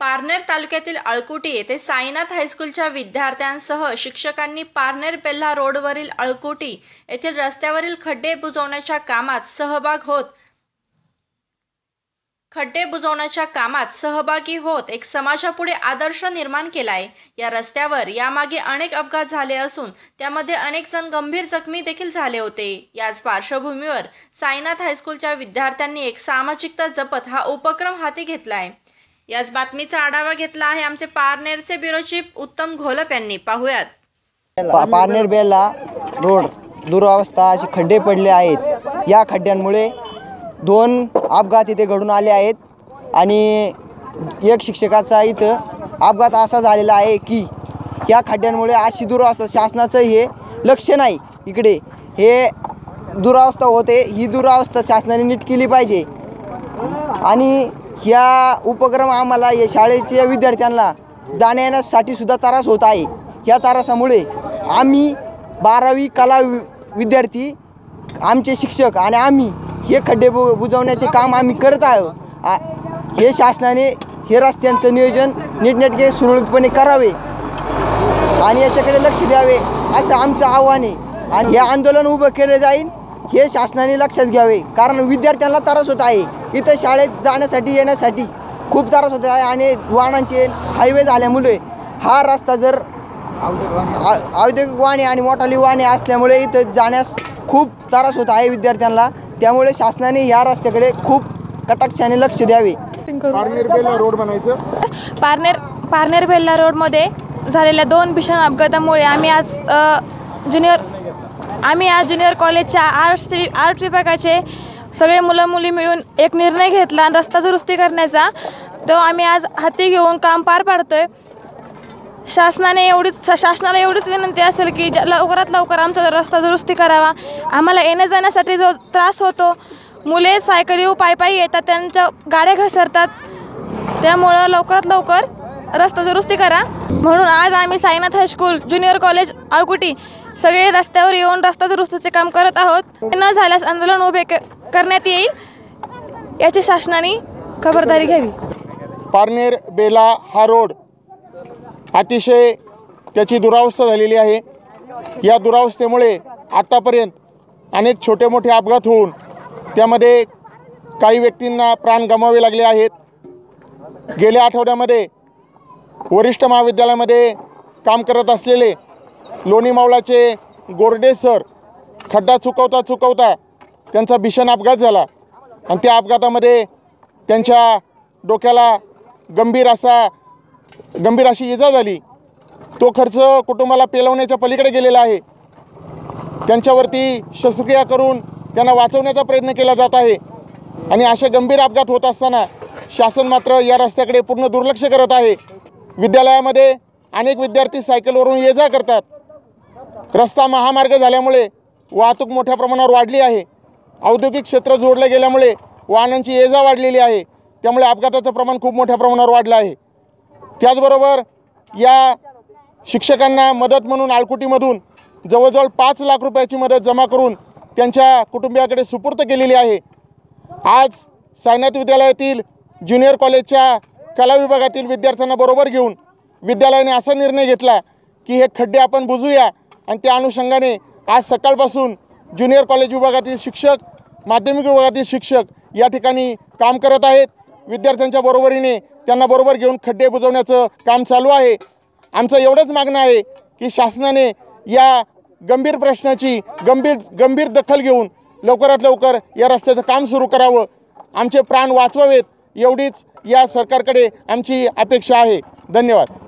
पारनेर तालुक्यातील अळकुटी येथे साईनाथ हायस्कूलच्या विद्यार्थ्यांसह शिक्षकांनी पारनेर बेल्हा रोडवरील अळकुटी येथील रस्त्यावरील खड्डे बुजवण्याच्या कामात सहभाग होत खड्डे बुजवण्याच्या कामात सहभागी होत एक समाजापुढे आदर्श निर्माण केलाय. या रस्त्यावर यामागे अनेक अपघात झाले असून त्यामध्ये अनेक जण गंभीर जखमी देखील झाले होते. याच पार्श्वभूमीवर साईनाथ हायस्कूलच्या विद्यार्थ्यांनी एक सामाजिकता जपत हा उपक्रम हाती घेतलाय. याच बातमीचा आढावा घेतला आहे आमचे पारनेरचे ब्युरो चीफ उत्तम घोलप यांनी. पाहुयात. पा पारनेर बेला रोड दुरावस्था असे खड्डे पडले आहेत. या खड्ड्यांमुळे दोन अपघात इथे घडून आले आहेत. आणि एक शिक्षकाचा इथं अपघात असा झालेला आहे की या खड्ड्यांमुळे अशी दुरावस्था शासनाचं हे लक्ष नाही इकडे. हे दुरावस्था होते ही दुरावस्था शासनाने नीट केली पाहिजे. आणि ह्या उपक्रम आम्हाला या शाळेच्या विद्यार्थ्यांना जाण्या येण्यासाठी सुद्धा त्रास होत आहे. ह्या त्रासामुळे आम्ही बारावी कला वि विद्यार्थी आमचे शिक्षक आणि आम्ही हे खड्डे बु बुजवण्याचे काम आम्ही करत आहोत आ हे शासनाने हे रस्त्यांचं नियोजन नीटनेटके सुरळीतपणे करावे आणि याच्याकडे लक्ष द्यावे असं आमचं आव्हान आहे. आणि हे आंदोलन उभं केलं जाईल. हे शासनाने लक्षात घ्यावे. कारण विद्यार्थ्यांना त्रास होत आहे. इथं शाळेत जाण्यासाठी येण्यासाठी खूप त्रास होत आहे आणि वाहनांचे हायवे झाल्यामुळे हा रस्ता जर औद्योगिक वाहने आणि मोठाली वाहने असल्यामुळे इथं जाण्यास खूप त्रास होत आहे विद्यार्थ्यांना. त्यामुळे शासनाने ह्या रस्त्याकडे खूप कटाक्षाने लक्ष द्यावे. रोड बनायचं पारनेर पारनेर बेल्ला रोडमध्ये झालेल्या दोन भीषण अपघातामुळे आम्ही आज ज्युनियर आम्ही आज ज्युनियर कॉलेजच्या आर्ट्स आर्ट विभागाचे सगळे मुलं मुली मिळून एक निर्णय घेतला रस्ता दुरुस्ती करण्याचा. तो आम्ही आज हाती घेऊन काम पार पाडतोय. शासनाने एवढीच शासनाला एवढीच विनंती असेल की लवकरात लवकर आमचा रस्ता दुरुस्ती करावा. आम्हाला येण्या जाण्यासाठी जो त्रास होतो मुले सायकली पायपायी पायी येतात त्यांच्या गाड्या घसरतात. त्यामुळं लवकरात लवकर रस्ता दुरुस्ती करा. म्हणून आज आम्ही Sainath high school junior college Alkuti सगळे रस्त्यावर येऊन रस्ता दुरुस्तीचे काम करत आहोत. न झाल्यास आंदोलन उभे करण्यात येईल याची शासनाने खबरदारी घ्यावी. पारनेर बेला हा रोड अतिशय त्याची दुरावस्था झालेली आहे. या दुरावस्थेमुळे आत्तापर्यंत अनेक छोटे मोठे अपघात होऊन त्यामध्ये काही व्यक्तींना प्राण गमावे लागले आहेत. गेल्या आठवड्यामध्ये वरिष्ठ महाविद्यालयामध्ये काम करत असलेले लोणी मावळाचे गोरडे सर खड्डा चुकवता चुकवता त्यांचा भीषण अपघात झाला. आणि त्या अपघातामध्ये त्यांच्या डोक्याला गंभीर असा गंभीर अशी इजा झाली. तो खर्च कुटुंबाला पेलवण्याच्या पलीकडे गेलेला आहे. त्यांच्यावरती शस्त्रक्रिया करून त्यांना वाचवण्याचा प्रयत्न केला जात आहे. आणि असे गंभीर अपघात होत असताना शासन मात्र या रस्त्याकडे पूर्ण दुर्लक्ष करत आहे. विद्यालयामध्ये अनेक विद्यार्थी सायकलवरून ये जा करतात. रस्ता महामार्ग झाल्यामुळे वाहतूक मोठ्या प्रमाणावर वाढली आहे. औद्योगिक क्षेत्र जोडलं गेल्यामुळे वाहनांची ये जा वाढलेली आहे. त्यामुळे अपघाताचं प्रमाण खूप मोठ्या प्रमाणावर वाढलं आहे. त्याचबरोबर या शिक्षकांना मदत म्हणून आळकुटीमधून जवळजवळ पाच लाख रुपयाची मदत जमा करून त्यांच्या कुटुंबियाकडे सुपूर्त केलेली आहे. आज सायनाथ विद्यालयातील ज्युनियर कॉलेजच्या कला विभागातील विद्यार्थ्यांना बरोबर घेऊन विद्यालयाने असा निर्णय घेतला की हे खड्डे आपण बुजूया. आणि त्या अनुषंगाने आज सकाळपासून ज्युनियर कॉलेज विभागातील शिक्षक माध्यमिक विभागातील शिक्षक या ठिकाणी काम करत आहेत. विद्यार्थ्यांच्या बरोबरीने त्यांना बरोबर घेऊन खड्डे बुजवण्याचं काम चालू आहे. आमचं एवढंच मागणं आहे की शासनाने या गंभीर प्रश्नाची गंभीर गंभीर दखल घेऊन लवकरात लवकर या रस्त्याचं काम सुरू करावं. आमचे प्राण वाचवावेत एवढीच या सरकारकडे आमची अपेक्षा आहे. धन्यवाद.